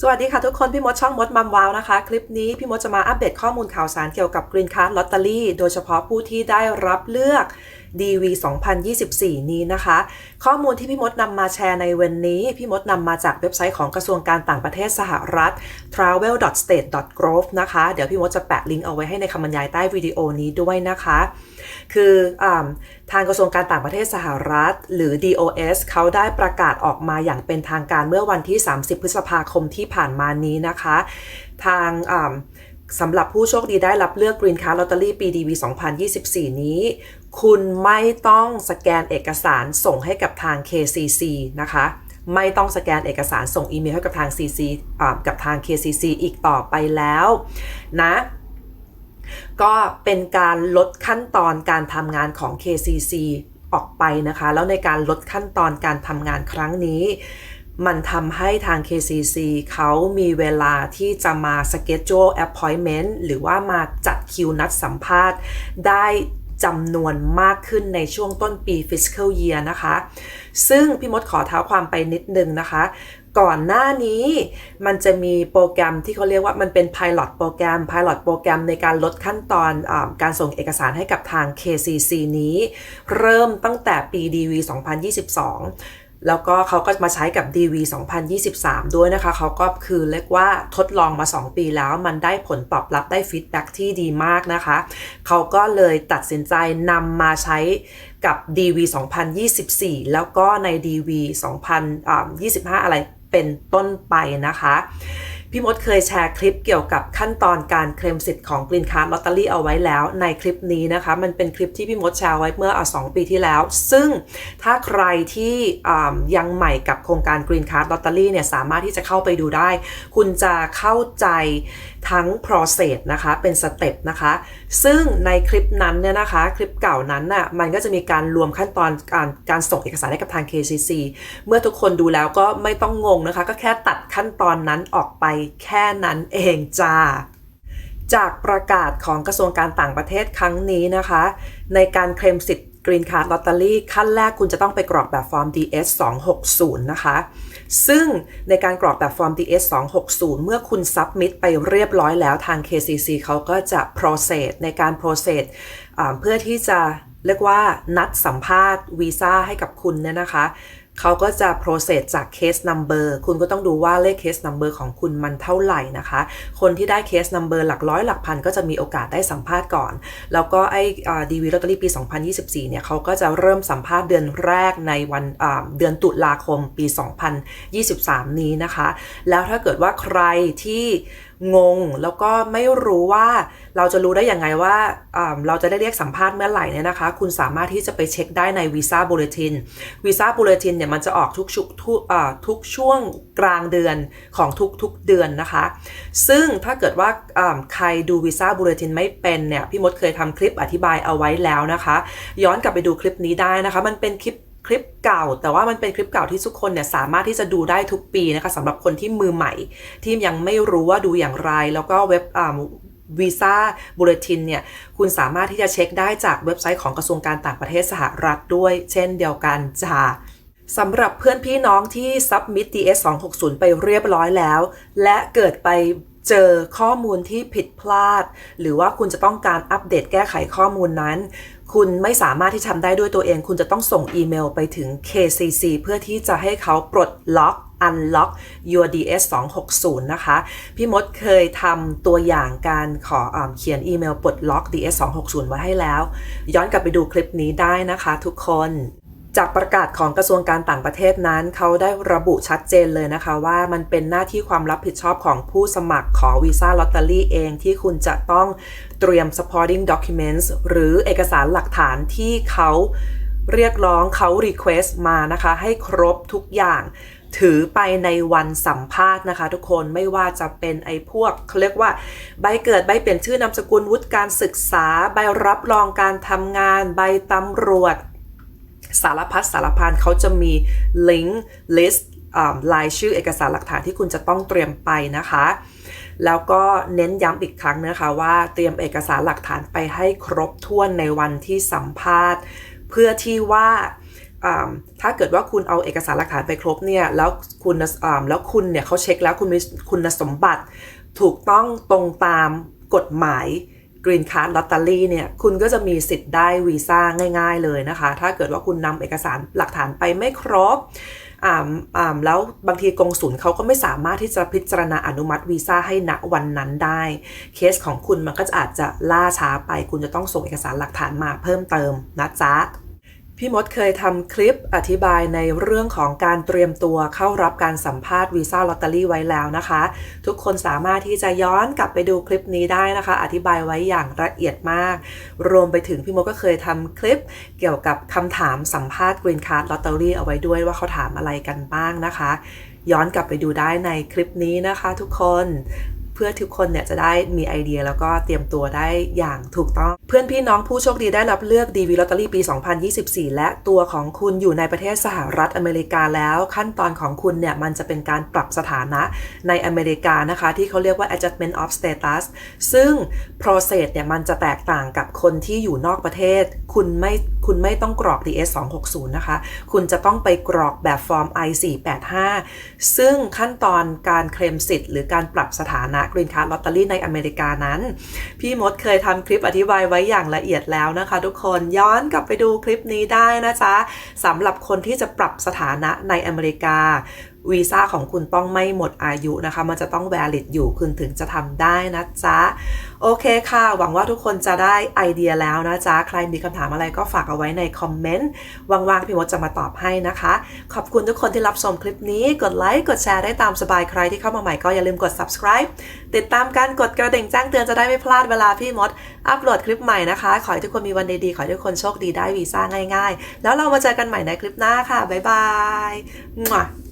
สวัสดีค่ะทุกคน พี่มดช่องมดมัมวาวนะคะ คลิปนี้พี่มดจะมาอัปเดตข้อมูลข่าวสารเกี่ยวกับกรีนค a r d ลอตเตอรี่โดยเฉพาะผู้ที่ได้รับเลือก DV 2024 นี้นะคะ ข้อมูลที่พี่มดนำมาแชร์ในวันนี้ พี่มดนำมาจากเว็บไซต์ของกระทรวงการต่างประเทศสหรัฐ travel.state.gov นะคะ เดี๋ยวพี่มดจะแปะลิงก์เอาไว้ให้ในคำบรรยายใต้วิดีโอนี้ด้วยนะคะ คืออทางกระทรวงการต่างประเทศสหรัฐ หรือ DOS เขาได้ประกาศออกมาอย่างเป็นทางการเมื่อวันที่ 30 พฤษภาคมที่ผ่านมานี้นะคะ ทาง สำหรับผู้โชคดีได้รับเลือก Green Card Lottery ปี DV 2024 นี้ คุณไม่ต้องสแกนเอกสารส่งให้กับทาง KCC นะคะ ไม่ต้องสแกนเอกสารส่งอีเมลให้กับทาง CC กับทาง KCC อีกต่อไปแล้วนะ ก็เป็นการลดขั้นตอนการทำงานของ KCC ออกไปนะคะ แล้วในการลดขั้นตอนการทำงานครั้งนี้ มันทำให้ทาง KCC เขามีเวลาที่จะมา schedule appointment หรือว่ามาจัดคิวนัดสัมภาษณ์ ได้จำนวนมากขึ้นในช่วงต้นปี fiscal year นะคะ ซึ่งพี่มดขอเท้าความไปนิดนึงนะคะ ก่อนหน้านี้มันจะมีโปรแกรมที่เขาเรียกว่ามันเป็น pilot โปรแกรม pilot โปรแกรมในการลดขั้นตอนอการส่งเอกสารให้กับทาง KCC นี้ เริ่มตั้งแต่ปี DV 2022 แล้วก็เขาก็มาใช้กับ DV 2023 ด้วยนะคะ เขาก็คือเรียกว่าทดลองมา 2 ปีแล้ว มันได้ผลตอบรับได้ฟีดแบ็ที่ดีมากนะคะ เขาก็เลยตัดสินใจนำมาใช้กับ DV 2024 แล้วก็ใน DV 2025 อะไรเป็นต้นไปนะคะ พี่มดเคยแชร์คลิปเกี่ยวกับขั้นตอนการเคลมสิทธิ์ของ Green Card Lottery เอาไว้แล้วในคลิปนี้นะคะ มันเป็นคลิปที่พี่มดแชร์ไว้เมื่ออสองปีที่แล้ว ซึ่งถ้าใครที่ยังใหม่กับโครงการ Green Card Lottery เนี่ยสามารถที่จะเข้าไปดูได้ คุณจะเข้าใจทั้ง process นะคะ เป็นสเต็ปนะคะ ซึ่งในคลิปนั้นเนี่ยนะคะ คลิปเก่านั้นน่ะ มันก็จะมีการรวมขั้นตอนการการส่งเอกสารให้กับทาง KCC เมื่อทุกคนดูแล้วก็ไม่ต้องงงนะคะ ก็แค่ตัดขั้นตอนนั้นออกไปแค่นั้นเองจ้าจากประกาศของกระทรวงการต่างประเทศครั้งนี้นะคะ ในการเคลมสิทธิ์ Green Card Lottery ขั้นแรกคุณจะต้องไปกรอกแบบฟอร์ม DS 260 นะคะ ซึ่งในการกรอกแบบฟอร์ม DS 260 เมื่อคุณ submit ไปเรียบร้อยแล้วทาง KCC เขาก็จะ process ในการ process เพื่อที่จะเรียกว่านัดสัมภาษณ์วีซ่าให้กับคุณเนี่ยนะคะ เขาก็จะ process จาก case number คุณก็ต้องดูว่าเลข case number ของคุณมันเท่าไหร่นะคะ คนที่ได้ case number หลักร้อยหลักพันก็จะมีโอกาสได้สัมภาษณ์ก่อน แล้วก็ไอ้ดีวีลอตเตอรี่ปี 2024 เนี่ยเขาก็จะเริ่มสัมภาษณ์เดือนแรกในวันเดือนตุลาคมปี 2023 นี้นะคะ แล้วถ้าเกิดว่าใครที่งง แล้วก็ไม่รู้ว่าเราจะรู้ได้อยังไงว่าเราจะได้เรียกสัมภาษณ์เมื่อไหร่เนี่ยนะคะ คุณสามารถที่จะไปเช็คได้ในวีซ่าบูเลตินวีซ่าบูเลตินเนี่ยมันจะออกทุกชุกทุกทุกช่วงกลางเดือนของทุกๆเดือนนะคะ ซึ่งถ้าเกิดว่าใครดูวีซ่าบูเลตินไม่เป็นเนี่ยพี่มดเคยทำคลิปอธิบายเอาไว้แล้วนะคะ ย้อนกลับไปดูคลิปนี้ได้นะคะ มันเป็นคลิป คลิปเก่า แต่ว่ามันเป็นคลิปเก่าที่ทุกคนเนี่ยสามารถที่จะดูได้ทุกปีนะคะสำหรับคนที่มือใหม่ ที่ยังไม่รู้ว่าดูอย่างไร แล้วก็เว็บวีซ่าบูเลตินเนี่ยคุณสามารถที่จะเช็คได้จากเว็บไซต์ของกระทรวงการต่างประเทศสหรัฐด้วย เช่นเดียวกันจ้าสำหรับเพื่อนพี่น้องที่ submit DS 260ไปเรียบร้อยแล้ว และเกิดไปเจอข้อมูลที่ผิดพลาด หรือว่าคุณจะต้องการอัปเดตแก้ไขข้อมูลนั้น คุณไม่สามารถที่ทำได้ด้วยตัวเอง คุณจะต้องส่งอีเมลไปถึง KCC เพื่อที่จะให้เขาปลดล็อก unlock your DS 260 นะคะ พี่มดเคยทำตัวอย่างการขออเขียนอีเมลปลดล็อก DS 260 ไว้ให้แล้ว ย้อนกลับไปดูคลิปนี้ได้นะคะทุกคน จากประกาศของกระทรวงการต่างประเทศนั้น เขาได้ระบุชัดเจนเลยนะคะว่ามันเป็นหน้าที่ความรับผิดชอบของผู้สมัครขอวีซ่าลอตเตอรี่เองที่คุณจะต้องเตรียม supporting documents หรือเอกสารหลักฐานที่เขาเรียกร้องเขา request มานะคะ ให้ครบทุกอย่าง ถือไปในวันสัมภาษณ์นะคะ ทุกคนไม่ว่าจะเป็นไอ้พวกเขาเรียกว่า ใบเกิดใบเปลี่ยนชื่อนามสกุลวุฒิการศึกษา ใบรับรองการทำงาน ใบตำรวจ สารพัดสารพันเขาจะมีลิงก์ลิสต์ลายชื่อเอกสารหลักฐานที่คุณจะต้องเตรียมไปนะคะ แล้วก็เน้นย้ำอีกครั้งนะคะว่าเตรียมเอกสารหลักฐานไปให้ครบถ้วนในวันที่สัมภาษณ์ เพื่อที่ว่าถ้าเกิดว่าคุณเอาเอกสารหลักฐานไปครบเนี่ยแล้วคุณแล้วคุณเนี่ยเขาเช็คแล้วคุณมีคุณสมบัติ ถูกต้องตรงตามกฎหมาย กรีนการ์ดลอตเตอรี่เนี่ยคุณก็จะมีสิทธิ์ได้วีซ่าง่าย ๆเลยนะคะ ถ้าเกิดว่าคุณนำเอกสารหลักฐานไปไม่ครบอ่าอ่าแล้วบางทีกองสุลเขาก็ไม่สามารถที่จะพิจารณาอนุมัติวีซ่าให้ณวันนั้นได้ เคสของคุณมันก็จะอาจจะล่าช้าไป คุณจะต้องส่งเอกสารหลักฐานมาเพิ่มเติมนะจ๊ะ พี่มดเคยทำคลิปอธิบายในเรื่องของการเตรียมตัวเข้ารับการสัมภาษณ์วีซ่าลอตเตอรี่ไว้แล้วนะคะ ทุกคนสามารถที่จะย้อนกลับไปดูคลิปนี้ได้นะคะ อธิบายไว้อย่างละเอียดมาก รวมไปถึงพี่มดก็เคยทำคลิปเกี่ยวกับคำถามสัมภาษณ์ Green Card Lottery เอาไว้ด้วยว่าเขาถามอะไรกันบ้างนะคะ ย้อนกลับไปดูได้ในคลิปนี้นะคะ ทุกคน เพื่อทุกคนเนี่ยจะได้มีไอเดียแล้วก็เตรียมตัวได้อย่างถูกต้อง เพื่อนพี่น้องผู้โชคดีได้รับเลือก DV Lottery ปี 2024 และตัวของคุณอยู่ในประเทศสหรัฐอเมริกาแล้ว ขั้นตอนของคุณเนี่ยมันจะเป็นการปรับสถานะในอเมริกานะคะ ที่เขาเรียกว่า adjustment of status ซึ่ง process เนี่ยมันจะแตกต่างกับคนที่อยู่นอกประเทศ คุณไม่คุณไม่ต้องกรอก DS 260นะคะ คุณจะต้องไปกรอกแบบฟอร์ม I 485ซึ่งขั้นตอนการเคลมสิทธิ์หรือการปรับสถานะ Green Card Lottery ในอเมริกานั้น พี่มดเคยทำคลิปอธิบายไว้อย่างละเอียดแล้วนะคะ ทุกคนย้อนกลับไปดูคลิปนี้ได้นะจ๊ะสำหรับคนที่จะปรับสถานะในอเมริกาวีซ่าของคุณต้องไม่หมดอายุนะคะ มันจะต้อง valid อยู่คุณถึงจะทำได้นะจ๊ะ โอเคค่ะ หวังว่าทุกคนจะได้ไอเดียแล้วนะจ๊ะ ใครมีคำถามอะไรก็ฝากเอาไว้ในคอมเมนต์ ว่างๆ พี่มดจะมาตอบให้นะคะ ขอบคุณทุกคนที่รับชมคลิปนี้ กดไลค์ กดแชร์ได้ตามสบาย ใครที่เข้ามาใหม่ก็อย่าลืมกด subscribe ติดตามการกดกระดิ่งแจ้งเตือนจะได้ไม่พลาดเวลาพี่มด อัปโหลดคลิปใหม่นะคะ ขอให้ทุกคนมีวันดีๆ ขอให้ทุกคนโชคดีได้วีซ่าง่าย ๆ แล้วเรามาเจอกันใหม่ในคลิปหน้าค่ะ บ๊ายบาย